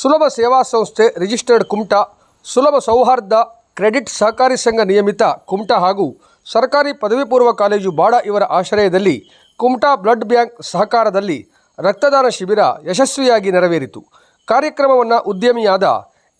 ಸುಲಭ ಸೇವಾ ಸಂಸ್ಥೆ ರಿಜಿಸ್ಟರ್ಡ್ ಕುಮಟಾ, ಸುಲಭ ಸೌಹಾರ್ದ ಕ್ರೆಡಿಟ್ ಸಹಕಾರಿ ಸಂಘ ನಿಯಮಿತ ಕುಮಟಾ ಹಾಗೂ ಸರ್ಕಾರಿ ಪದವಿ ಪೂರ್ವ ಕಾಲೇಜು ಬಾಡ ಇವರ ಆಶ್ರಯದಲ್ಲಿ ಕುಮಟಾ ಬ್ಲಡ್ ಬ್ಯಾಂಕ್ ಸಹಕಾರದಲ್ಲಿ ರಕ್ತದಾನ ಶಿಬಿರ ಯಶಸ್ವಿಯಾಗಿ ನೆರವೇರಿತು. ಕಾರ್ಯಕ್ರಮವನ್ನು ಉದ್ಯಮಿಯಾದ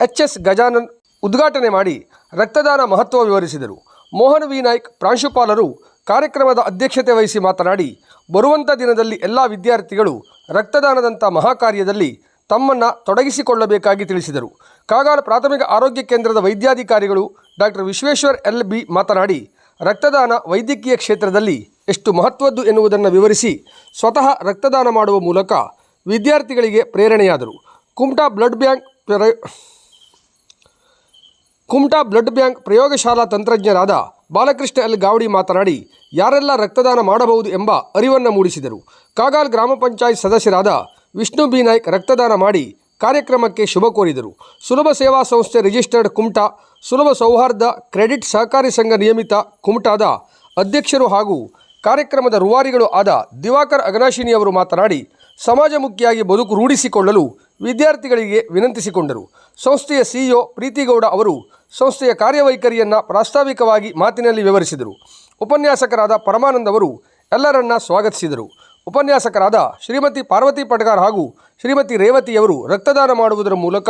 ಎಚ್ ಎಸ್ ಗಜಾನನ್ ಉದ್ಘಾಟನೆ ಮಾಡಿ ರಕ್ತದಾನ ಮಹತ್ವ ವಿವರಿಸಿದರು. ಮೋಹನ್ ವಿ. ನಾಯ್ಕ್ ಪ್ರಾಂಶುಪಾಲರು ಕಾರ್ಯಕ್ರಮದ ಅಧ್ಯಕ್ಷತೆ ವಹಿಸಿ ಮಾತನಾಡಿ ಬರುವಂಥ ದಿನದಲ್ಲಿ ಎಲ್ಲ ವಿದ್ಯಾರ್ಥಿಗಳು ರಕ್ತದಾನದಂಥ ಮಹಾಕಾರ್ಯದಲ್ಲಿ ತಮ್ಮನ್ನು ತೊಡಗಿಸಿಕೊಳ್ಳಬೇಕಾಗಿ ತಿಳಿಸಿದರು. ಕಾಗಾಲ ಪ್ರಾಥಮಿಕ ಆರೋಗ್ಯ ಕೇಂದ್ರದ ವೈದ್ಯಾಧಿಕಾರಿಗಳು ಡಾಕ್ಟರ್ ವಿಶ್ವೇಶ್ವರ್ ಎಲ್ ಬಿ ಮಾತನಾಡಿ, ರಕ್ತದಾನ ವೈದ್ಯಕೀಯ ಕ್ಷೇತ್ರದಲ್ಲಿ ಎಷ್ಟು ಮಹತ್ವದ್ದು ಎನ್ನುವುದನ್ನು ವಿವರಿಸಿ ಸ್ವತಃ ರಕ್ತದಾನ ಮಾಡುವ ಮೂಲಕ ವಿದ್ಯಾರ್ಥಿಗಳಿಗೆ ಪ್ರೇರಣೆಯಾದರು. Kumta blood bank Kumta blood bank ಪ್ರಯೋಗಶಾಲಾ ತಂತ್ರಜ್ಞರಾದ ಬಾಲಕೃಷ್ಣ ಎಲ್ ಗಾವಡಿ ಮಾತನಾಡಿ, ಯಾರೆಲ್ಲ ರಕ್ತದಾನ ಮಾಡಬಹುದು ಎಂಬ ಅರಿವನ್ನು ಮೂಡಿಸಿದರು. ಕಾಗಾಲ್ ಗ್ರಾಮ ಪಂಚಾಯತ್ ಸದಸ್ಯರಾದ ವಿಷ್ಣು ಬಿ ನಾಯ್ಕ್ ರಕ್ತದಾನ ಮಾಡಿ ಕಾರ್ಯಕ್ರಮಕ್ಕೆ ಶುಭ ಕೋರಿದರು. ಸುಲಭ ಸೇವಾ ಸಂಸ್ಥೆ ರಿಜಿಸ್ಟರ್ಡ್ ಕುಮಟಾ, ಸುಲಭ ಸೌಹಾರ್ದ ಕ್ರೆಡಿಟ್ ಸಹಕಾರಿ ಸಂಘ ನಿಯಮಿತ ಕುಮಟಾದ ಅಧ್ಯಕ್ಷರು ಹಾಗೂ ಕಾರ್ಯಕ್ರಮದ ರುವಾರಿಗಳು ಆದ ದಿವಾಕರ್ ಅಗನಾಶಿನಿಯವರು ಮಾತನಾಡಿ ಸಮಾಜಮುಖಿಯಾಗಿ ಬದುಕು ರೂಢಿಸಿಕೊಳ್ಳಲು ವಿದ್ಯಾರ್ಥಿಗಳಿಗೆ ವಿನಂತಿಸಿಕೊಂಡರು. ಸಂಸ್ಥೆಯ ಸಿಇಒ ಪ್ರೀತಿಗೌಡ ಅವರು ಸಂಸ್ಥೆಯ ಕಾರ್ಯವೈಖರಿಯನ್ನು ಪ್ರಾಸ್ತಾವಿಕವಾಗಿ ಮಾತಿನಲ್ಲಿ ವಿವರಿಸಿದರು. ಉಪನ್ಯಾಸಕರಾದ ಪರಮಾನಂದ ಅವರು ಎಲ್ಲರನ್ನ ಸ್ವಾಗತಿಸಿದರು. ಉಪನ್ಯಾಸಕರಾದ ಶ್ರೀಮತಿ ಪಾರ್ವತಿ ಪಟ್ಗಾರ್ ಹಾಗೂ ಶ್ರೀಮತಿ ರೇವತಿಯವರು ರಕ್ತದಾನ ಮಾಡುವುದರ ಮೂಲಕ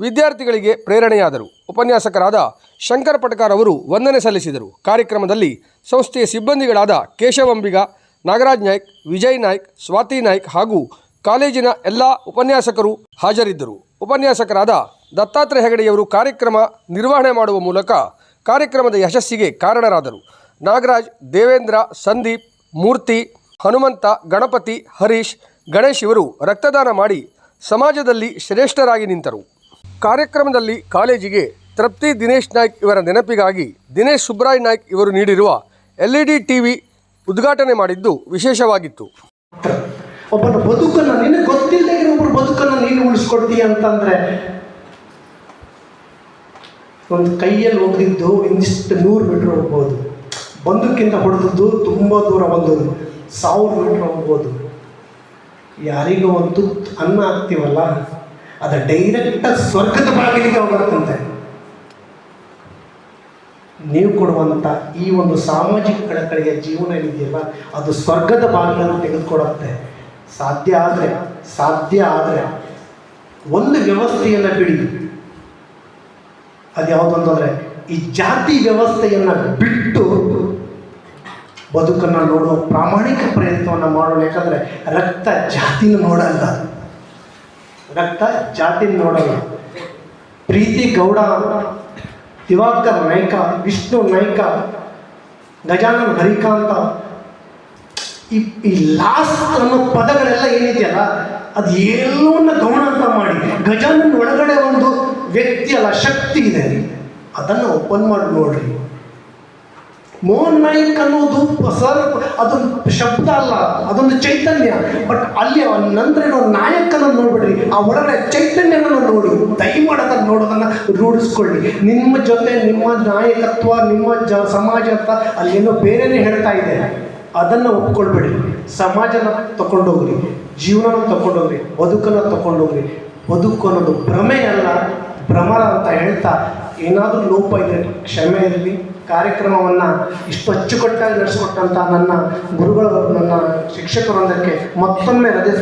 ವಿದ್ಯಾರ್ಥಿಗಳಿಗೆ ಪ್ರೇರಣೆಯಾದರು. ಉಪನ್ಯಾಸಕರಾದ ಶಂಕರ್ ಪಟ್ಕಾರ್ ಅವರು ವಂದನೆ ಸಲ್ಲಿಸಿದರು. ಕಾರ್ಯಕ್ರಮದಲ್ಲಿ ಸಂಸ್ಥೆಯ ಸಿಬ್ಬಂದಿಗಳಾದ ಕೇಶವಂಬಿಗ ನಾಗರಾಜ್ ನಾಯ್ಕ್, ವಿಜಯ್ ನಾಯ್ಕ್, ಸ್ವಾತಿ ನಾಯ್ಕ್ ಹಾಗೂ ಕಾಲೇಜಿನ ಎಲ್ಲ ಉಪನ್ಯಾಸಕರು ಹಾಜರಿದ್ದರು. ಉಪನ್ಯಾಸಕರಾದ ದತ್ತಾತ್ರೇಯ ಹೆಗಡೆಯವರು ಕಾರ್ಯಕ್ರಮ ನಿರ್ವಹಣೆ ಮಾಡುವ ಮೂಲಕ ಕಾರ್ಯಕ್ರಮದ ಯಶಸ್ಸಿಗೆ ಕಾರಣರಾದರು. ನಾಗರಾಜ್, ದೇವೇಂದ್ರ, ಸಂದೀಪ್, ಮೂರ್ತಿ ಹನುಮಂತ, ಗಣಪತಿ, ಹರೀಶ್, ಗಣೇಶ್ ಇವರು ರಕ್ತದಾನ ಮಾಡಿ ಸಮಾಜದಲ್ಲಿ ಶ್ರೇಷ್ಠರಾಗಿ ನಿಂತರು. ಕಾರ್ಯಕ್ರಮದಲ್ಲಿ ಕಾಲೇಜಿಗೆ ತೃಪ್ತಿ ದಿನೇಶ್ ನಾಯ್ಕ್ ಇವರ ನೆನಪಿಗಾಗಿ ದಿನೇಶ್ ಸುಬ್ರಾಯ್ ನಾಯ್ಕ್ ಇವರು ನೀಡಿರುವ ಎಲ್ ಇ ಡಿ ಟಿವಿ ಉದ್ಘಾಟನೆ ಮಾಡಿದ್ದು ವಿಶೇಷವಾಗಿತ್ತು. ಒಬ್ಬನ ಬದುಕನ್ನು ನಿನಗೆ ಗೊತ್ತಿಲ್ಲದೆ ಒಬ್ಬರ ಬದುಕನ್ನು ನೀನು ಉಳಿಸ್ಕೊಡ್ತೀಯ ಅಂತಂದ್ರೆ ಒಂದು ಕೈಯಲ್ಲಿ ಹೋಗಿದ್ದು ಇಂದಿಷ್ಟು ನೂರು ಮೀಟ್ರ್ ಹೋಗ್ಬೋದು. ಬಂದಕ್ಕಿಂತ ಹೊಡೆದದ್ದು ತುಂಬ ದೂರ ಬಂದದ್ದು ಸಾವಿರ ಮೀಟ್ರ್ ಹೋಗ್ಬೋದು. ಯಾರಿಗೂ ಒಂದು ಅನ್ನ ಹಾಕ್ತೀವಲ್ಲ, ಅದು ಡೈರೆಕ್ಟ್ ಸ್ವರ್ಗದ ಬಾಗಿಲಿಗೆ ಹೋಗುತ್ತಂತೆ ನೀವು ಕೊಡುವಂಥ ಈ ಒಂದು ಸಾಮಾಜಿಕ ಕಳಕಳಿಯ ಜೀವನ ಏನಿದೆಯಲ್ಲ, ಅದು ಸ್ವರ್ಗದ ಬಾಗಿಲನ್ನು ತೆಗೆದುಕೊಡುತ್ತೆ. ಸಾಧ್ಯ ಆದರೆ ಸಾಧ್ಯ ಆದರೆ ಒಂದು ವ್ಯವಸ್ಥೆಯನ್ನು ಬಿಡಿ. ಅದು ಯಾವುದಂತಂದರೆ ಈ ಜಾತಿ ವ್ಯವಸ್ಥೆಯನ್ನು ಬಿಟ್ಟು ಬದುಕನ್ನು ನೋಡೋ ಪ್ರಾಮಾಣಿಕ ಪ್ರಯತ್ನವನ್ನು ಮಾಡೋಣ. ಯಾಕಂದರೆ ರಕ್ತ ಜಾತಿನ ನೋಡಲ್ಲ. ರಕ್ತ ಜಾತಿನ ನೋಡಲ್ಲ. ಪ್ರೀತಿ ಗೌಡ, ದಿವಾಕರ್ ನಾಯ್ಕ, ವಿಷ್ಣು ನಾಯ್ಕ, ಗಜಾನನ್ ಹರಿಕಾಂತ, ಈ ಈ ಅನ್ನೋ ಪದಗಳೆಲ್ಲ ಏನಿದೆಯಲ್ಲ, ಅದು ಎಲ್ಲವನ್ನ ಗೌಣ ಮಾಡಿ. ಗಜಾನನ್ ಒಳಗಡೆ ಒಂದು ವ್ಯಕ್ತಿ ಅಲ್ಲ, ಶಕ್ತಿ ಇದೆ. ಅದನ್ನು ಓಪನ್ ಮಾಡಿ ನೋಡ್ರಿ. ಮೋಹನ್ ನಾಯಕ್ ಅನ್ನೋದು ಸರ್ ಅದೊಂದು ಶಬ್ದ ಅಲ್ಲ, ಅದೊಂದು ಚೈತನ್ಯ. ಬಟ್ ಅಲ್ಲಿ ನಂತರ ಇರೋ ನಾಯಕನ ನೋಡ್ಬಿಡ್ರಿ, ಆ ಒಳಗಡೆ ಚೈತನ್ಯನ ನೋಡಿ, ದಯಮಾಡದ ನೋಡೋದನ್ನ ರೂಢಿಸ್ಕೊಳ್ಳಿ. ನಿಮ್ಮ ಜೊತೆ ನಿಮ್ಮ ನಾಯಕತ್ವ, ನಿಮ್ಮ ಜ ಸಮಾಜ ಅಂತ ಅಲ್ಲೇನೋ ಬೇರೆನೇ ಹೇಳ್ತಾ ಇದೆ. ಅದನ್ನು ಒಪ್ಕೊಳ್ಬೇಡಿ. ಸಮಾಜನ ತಗೊಂಡೋಗ್ರಿ ಜೀವನನ ತಗೊಂಡೋಗ್ರಿ ಬದುಕನ್ನು ತಗೊಂಡೋಗ್ರಿ ಬದುಕು ಅನ್ನೋದು ಭ್ರಮೆ ಅಲ್ಲ, ಭ್ರಮರ ಅಂತ ಹೇಳ್ತಾ ಏನಾದರೂ ಲೋಪ ಇದೆ ಕ್ಷಮೆ ಇರಲಿ ಕಾರ್ಯಕ್ರಮವನ್ನು ಇಷ್ಟು ಅಚ್ಚುಕಟ್ಟಾಗಿ ನಡೆಸಿಕೊಟ್ಟಂಥ ನನ್ನ ಗುರುಗಳ, ನನ್ನ ಶಿಕ್ಷಕರೊಂದಕ್ಕೆ ಮತ್ತೊಮ್ಮೆ ಹೃದಯ